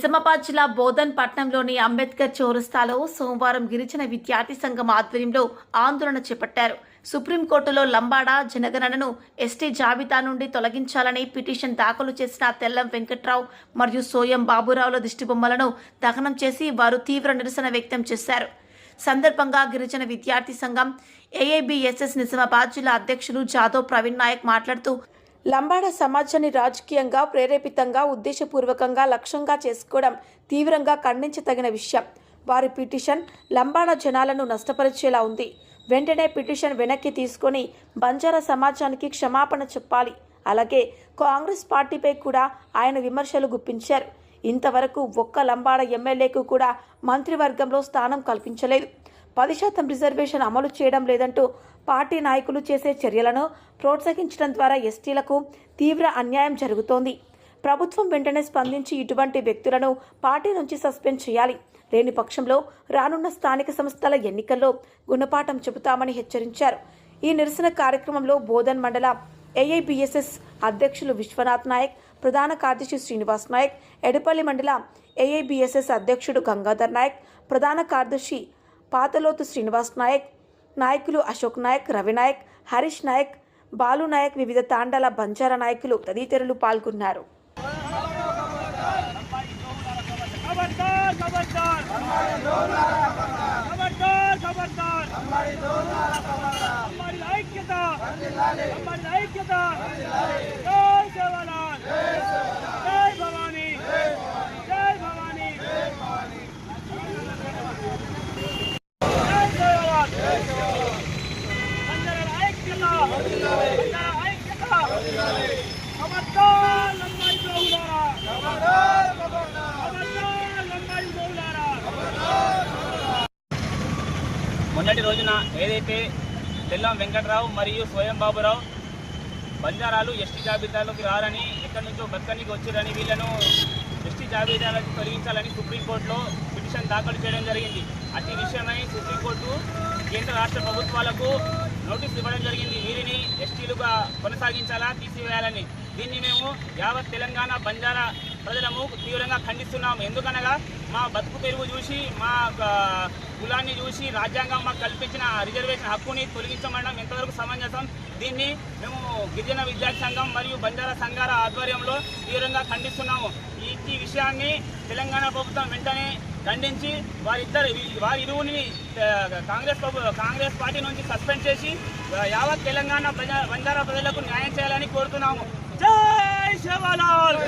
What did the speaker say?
నిజామాబాద్ జిల్లా బోధన్ పట్నంలోని అంబేద్కర్ చౌరస్తాలో సోమవారం గిరిజన విద్యార్థి సంఘం ఆధ్వర్యంలో ఆందోళన చేపట్టారు. సుప్రీంకోర్టులో లంబాడా జనగణనను ఎస్టీ జాబితా నుండి తొలగించాలని పిటిషన్ దాఖలు చేసిన తెల్లం వెంకట్రావు మరియు సోయం బాబురావుల దిష్టిబొమ్మలను దహనం చేసి వారు తీవ్ర నిరసన వ్యక్తం చేశారు. సందర్భంగా గిరిజన విద్యార్థి సంఘం ఏఐబిఎస్ఎస్ నిజామాబాద్ జిల్లా అధ్యక్షులు జాదవ్ ప్రవీణ్ నాయక్ మాట్లాడుతూ లంబాడ సమాజాన్ని రాజకీయంగా ప్రేరేపితంగా ఉద్దేశపూర్వకంగా లక్ష్యంగా చేసుకోవడం తీవ్రంగా ఖండించదగిన విషయం. వారి పిటిషన్ లంబాడ జనాలను నష్టపరిచేలా ఉంది. వెంటనే పిటిషన్ వెనక్కి తీసుకొని బంజారా సమాజానికి క్షమాపణ చెప్పాలి. అలాగే కాంగ్రెస్ పార్టీపై కూడా ఆయన విమర్శలు గుప్పించారు. ఇంతవరకు ఒక్క లంబాడ ఎమ్మెల్యేకు కూడా మంత్రివర్గంలో స్థానం కల్పించలేదు. పది శాతం రిజర్వేషన్ అమలు చేయడం లేదంటూ పార్టీ నాయకులు చేసే చర్యలను ప్రోత్సహించడం ద్వారా ఎస్టీలకు తీవ్ర అన్యాయం జరుగుతోంది. ప్రభుత్వం వెంటనే స్పందించి ఇటువంటి వ్యక్తులను పార్టీ నుంచి సస్పెండ్ చేయాలి. లేని పక్షంలో రానున్న స్థానిక సంస్థల ఎన్నికల్లో గుణపాఠం చెబుతామని హెచ్చరించారు. ఈ నిరసన కార్యక్రమంలో బోధన్ మండల ఏఐబిఎస్ఎస్ అధ్యక్షులు విశ్వనాథ్ నాయక్ ప్రధాన కార్యదర్శి శ్రీనివాస్ నాయక్ ఎడపల్లి మండల ఏఐబిఎస్ఎస్ అధ్యక్షుడు గంగాధర్ నాయక్ ప్రధాన కార్యదర్శి పాతలోతు శ్రీనివాస్ నాయక్ నాయకులు అశోక్ నాయక్ రవి నాయక్ హరీష్ నాయక్ బాలు నాయక్ వివిధ తాండాల బంజారా నాయకులు తదితరులు పాల్గొన్నారు ఐక్యత ఐక్యత మొన్నటి రోజున ఏదైతే తెల్లం వెంకట్రావు మరియు స్వయం బాబురావు బంజారాలు ఎస్టీ జాబితాలోకి రారని ఎక్కడి నుంచో బతకనికి వచ్చారని వీళ్ళను ఎస్టీ జాబితాలకు తొలగించాలని సుప్రీంకోర్టులో పిటిషన్ దాఖలు చేయడం జరిగింది. అతి విషయమై సుప్రీంకోర్టు కేంద్ర రాష్ట్ర ప్రభుత్వాలకు నోటీస్ ఇవ్వడం జరిగింది. వీరిని ఎస్టీలుగా కొనసాగించాలా తీసివేయాలని? దీన్ని మేము యావత్ తెలంగాణ బంజారా ప్రజలము తీవ్రంగా ఖండిస్తున్నాము ఎందుకనగా మా బతుకు పెరుగు చూసి మా కులాన్ని చూసి రాజ్యాంగం మాకు కల్పించిన రిజర్వేషన్ హక్కుని తొలగించమనడం ఎంతవరకు సమంజసం? దీన్ని మేము గిరిజన విద్యార్థి సంఘం మరియు బంజారా సంఘాల ఆధ్వర్యంలో తీవ్రంగా ఖండిస్తున్నాము. ఈ విషయాన్ని తెలంగాణ ప్రభుత్వం వెంటనే ఖండించి వారిద్దరు వారి ఇరువుని కాంగ్రెస్ కాంగ్రెస్ పార్టీ నుంచి సస్పెండ్ చేసి యావత్ తెలంగాణ ప్రజా బంజారా ప్రజలకు న్యాయం చేయాలని కోరుతున్నాము. జై శివలాల్!